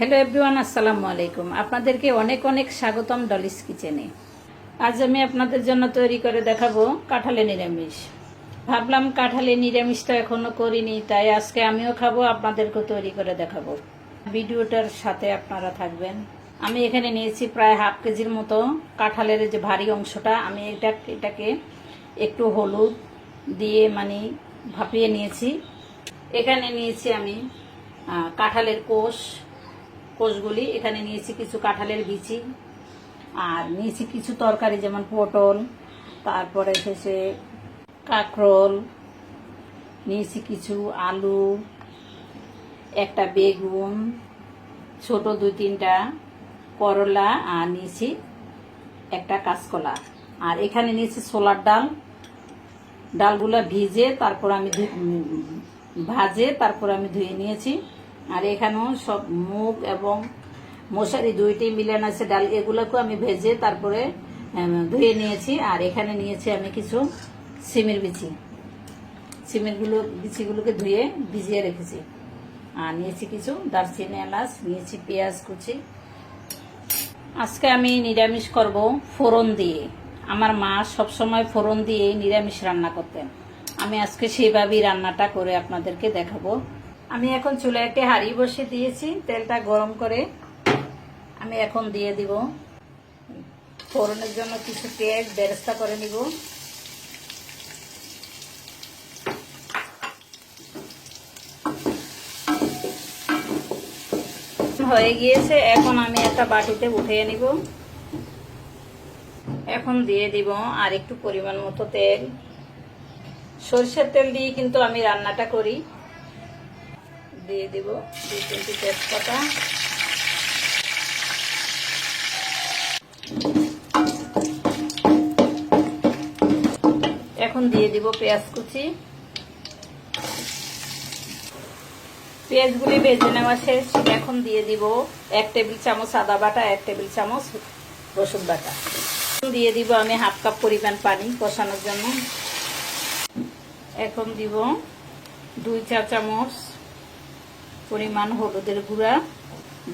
Hello everyone, আসসালামু আলাইকুম। আপনাদেরকে অনেক অনেক স্বাগতম ডলিস কিচেনে। আজ আমি আপনাদের জন্য তৈরি করে দেখাবো কাঁঠালে নিরামিষ। ভাবলাম কাঁঠালে নিরামিষটা এখনও করিনি, তাই আজকে আমিও খাব, আপনাদেরকেও তৈরি করে দেখাবো। ভিডিওটার সাথে আপনারা থাকবেন। আমি এখানে নিয়েছি প্রায় হাফ কেজির মতো কাঁঠালের যে ভারী অংশটা, আমি এটা, এটাকে একটু হলুদ দিয়ে মানে ভাপিয়ে নিয়েছি। এখানে নিয়েছি আমি কাঁঠালের কোষ কোষগুলি, এখানে নিয়েছি কিছু কাঁঠালের বিচি, আর নিয়েছি কিছু তরকারি যেমন পটল, তারপরে শেষে কাঁকরোল, নিয়েছি কিছু আলু, একটা বেগুন, ছোট দুই তিনটা করলা, আর নিয়েছি একটা কাঁচকলা। আর এখানে নিয়েছি ছোলার ডাল, ডালগুলা ভিজে তারপর আমি ভাজে তারপর আমি ধুয়ে নিয়েছি। আর এখানেও সব মুগ এবং মশারি দুইটি মিলান আছে, ডাল এগুলোকেও আমি ভেজে তারপরে ধুয়ে নিয়েছি। আর এখানে নিয়েছি আমি কিছু সিমের বিচি। সিমেরগুলো বিচিগুলোকে ধুয়ে ভিজিয়ে রেখেছি। আর নিয়েছি কিছু দারচিনি, এলাচ, নিয়েছি পেঁয়াজ কুচি। আজকে আমি নিরামিষ করব ফোড়ন দিয়ে। আমার মা সবসময় ফোড়ন দিয়ে নিরামিষ রান্না করতেন। আমি আজকে সেইভাবেই রান্নাটা করে আপনাদেরকে দেখাবো। আমি এখন চুলে একটি হাঁড়ি বসে দিয়েছি, তেলটা গরম করে আমি এখন দিয়ে দিব। ফোড়নের জন্য কিছু পেঁয়াজ ব্যবস্থা করে নিব। হয়ে গিয়েছে, এখন আমি একটা বাটিতে উঠিয়ে নিব। এখন দিয়ে দিব আর একটু পরিমাণ মতো তেল। সরষের তেল দিয়ে কিন্তু আমি রান্নাটা করি। দিয়ে দিব দুই তিনটি তেজপাতা। এখন দিয়ে দিব পেঁয়াজ কুচি। পেঁয়াজগুলি ভেজে নেওয়া শেষ। এখন দিয়ে দিব এক টেবিল চামচ আদা বাটা, এক টেবিল চামচ রসুন বাটা। দিয়ে দিব আমি হাফ কাপ পরিমাণ পানি কষানোর জন্য। এখন দিব দুই চা চামচ পরিমাণ হলুদের গুঁড়া,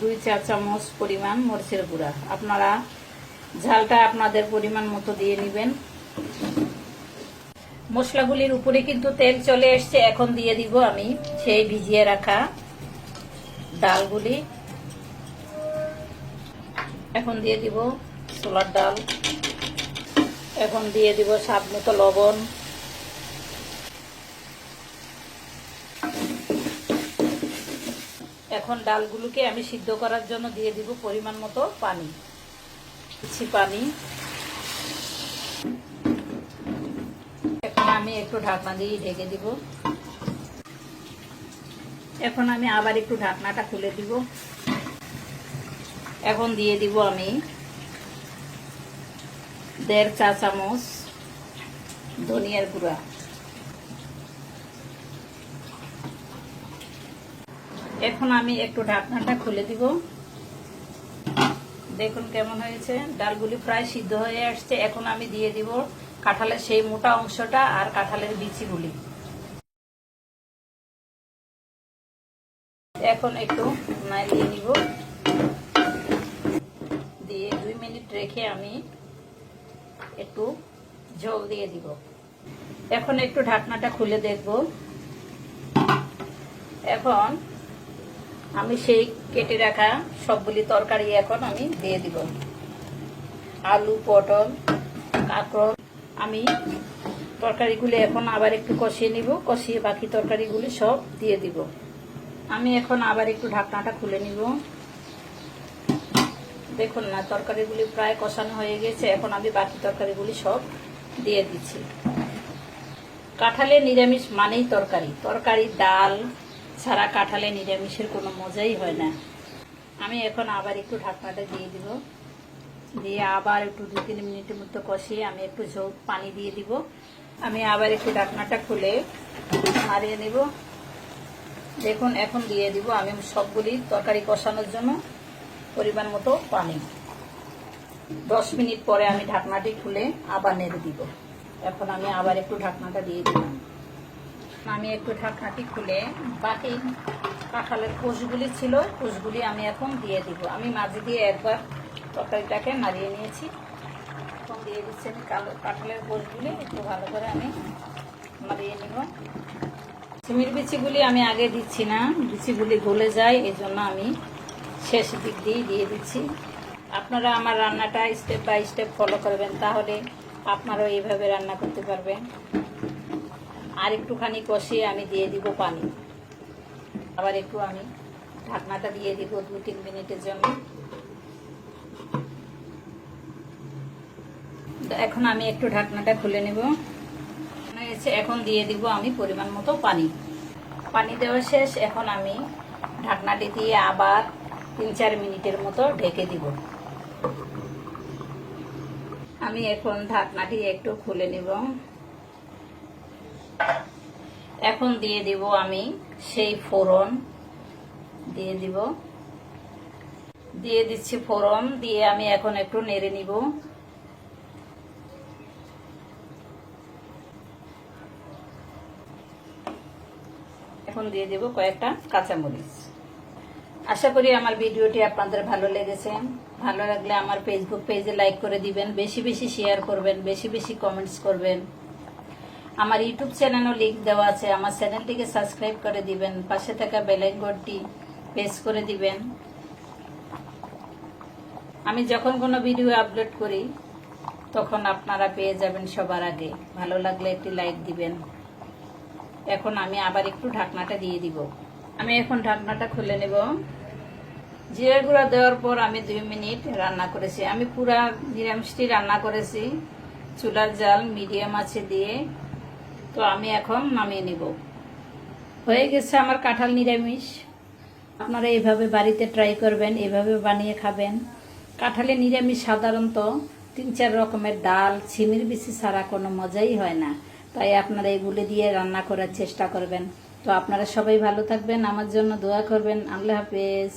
দুই চা চামচ পরিমাণ মরিচের গুঁড়া। আপনারা ঝালটা আপনাদের পরিমাণ মতো দিয়ে নেবেন। মশলাগুলির উপরে কিন্তু তেল চলে এসছে, এখন দিয়ে দিব আমি সেই ভিজিয়ে রাখা ডালগুলি। এখন দিয়ে দিব ছোলার ডাল। এখন দিয়ে দিব স্বাদ মতো লবণ। এখন ডালগুলোকে আমি সিদ্ধ করার জন্য দিয়ে দিব পরিমাণ মতো পানি। দিচ্ছি পানি। এখন আমি একটু ঢাকনা দিয়ে ঢেকে দিব। এখন আমি আবার একটু ঢাকনাটা খুলে দিব। এখন দিয়ে দিব আমি দেড় চা চামচ ধনিয়ার গুঁড়া। এখন আমি একটু ঢাকনাটা খুলে দিব। দেখুন কেমন হয়েছে। ডালগুলি প্রায় সিদ্ধ হয়ে আসছে। এখন আমি দিয়ে দিব কাঁঠালের সেই মোটা অংশটা আর কাঁঠালের বিচিগুলি। এখন একটু নাড়িয়ে নিব। দিয়ে দুই মিনিট রেখে আমি একটু ঝোল দিয়ে দিব। এখন একটু ঢাকনাটা খুলে দেখব। এখন আমি সেই কেটে রাখা সবগুলি তরকারি এখন আমি দিয়ে দিব। আলু, পটল কাঁকড় আমি তরকারিগুলি এখন আবার একটু কষিয়ে নিব, কষিয়ে বাকি তরকারিগুলি সব দিয়ে দিব। আমি এখন আবার একটু ঢাকনাটা খুলে নিব। দেখুন না, তরকারিগুলি প্রায় কষানো হয়ে গেছে, এখন আমি বাকি তরকারিগুলি সব দিয়ে দিচ্ছি। কাঁঠালে নিরামিষ মানেই তরকারি। তরকারি, ডাল ছাড়া কাঁঠালে নিরামিষের কোনো মজাই হয় না। আমি এখন আবার একটু ঢাকনাটা দিয়ে দিব। দিয়ে আবার একটু দু তিন মিনিটের মতো কষিয়ে আমি একটু ঝোল, পানি দিয়ে দিব। আমি আবার একটু ঢাকনাটা খুলে নাড়িয়ে নেব। দেখুন, এখন দিয়ে দিব আমি সবগুলি তরকারি কষানোর জন্য পরিমাণ মতো পানি। দশ মিনিট পরে আমি ঢাকনাটি খুলে আবার নেড়ে দিব। এখন আমি আবার একটু ঢাকনাটা দিয়ে দিলাম। আমি একটু ঢাকনাটি খুলে বাকি কাঁঠালের কোষগুলি ছিল কোষগুলি আমি এখন দিয়ে দিব। আমি মাঝে দিয়ে একবার তরকারিটাকে নাড়িয়ে নিয়েছি। এখন দিয়ে দিচ্ছি আমি কালো কাঁঠালের কোষগুলি একটু ভালো করে আমি নাড়িয়ে নিব। সিমির বিচিগুলি আমি আগে দিচ্ছি না, বিচিগুলি গলে যায় এই জন্য আমি শেষ দিক দিয়ে দিয়ে দিচ্ছি। আপনারা আমার রান্নাটা স্টেপ বাই স্টেপ ফলো করবেন, তাহলে আপনারাও এইভাবে রান্না করতে পারবেন। আর একটুখানি কষিয়ে আমি দিয়ে দিব পানি। আবার একটু আমি ঢাকনাটা দিয়ে দিব দু তিন মিনিটের জন্য। এখন আমি একটু ঢাকনাটা খুলে নেব। এখন দিয়ে দিব আমি পরিমাণ মতো পানি। পানি দেওয়া শেষ, এখন আমি ঢাকনাটি দিয়ে আবার তিন চার মিনিটের মতো ঢেকে দিব। আমি এখন ঢাকনাটি একটু খুলে নিব। এখন দিয়ে দিব আমি সেই ফোড়ন। দিয়ে দিব। দিয়ে দিচ্ছি ফোড়ন, দিয়ে আমি এখন একটু নেড়ে নিব। এখন দিয়ে দেব কয়েকটা কাঁচামরিচ। আশা করি আমার ভিডিওটি আপনাদের ভালো লেগেছে। ভালো লাগলে আমার ফেসবুক পেজে লাইক করে দিবেন, বেশি বেশি শেয়ার করবেন, বেশি বেশি কমেন্টস করবেন। আমার ইউটিউব চ্যানেলও লিঙ্ক দেওয়া আছে। আমার চ্যানেলটিকে সাবস্ক্রাইব করে দিবেন। পাশে থাকা বেলাইকনটি প্রেস করে দিবেন। আমি যখন কোনো ভিডিও আপলোড করি, তখন আপনারা পেয়ে যাবেন সবার আগে। ভালো লাগলে একটি লাইক দিবেন। এখন আমি আবার একটু ঢাকনাটা দিয়ে দিব। আমি এখন ঢাকনাটা খুলে নেব। জিরা গুঁড়া দেওয়ার পর আমি দুই মিনিট রান্না করেছি। আমি পুরা নিরামিষটি রান্না করেছি। চুলার জাল মিডিয়াম আছে দিয়ে তো আমি এখন নামিয়ে নিব। হয়ে গেছে আমার কাঁঠাল নিরামিষ। আপনারা এইভাবে বাড়িতে ট্রাই করবেন, এভাবে বানিয়ে খাবেন। কাঁঠালে নিরামিষ সাধারণত তিন চার রকমের ডাল, ছিমির বেশি ছাড়া কোনো মজাই হয় না। তাই আপনারা এগুলো দিয়ে রান্না করার চেষ্টা করবেন। তো আপনারা সবাই ভালো থাকবেন, আমার জন্য দোয়া করবেন। আল্লাহ হাফেজ।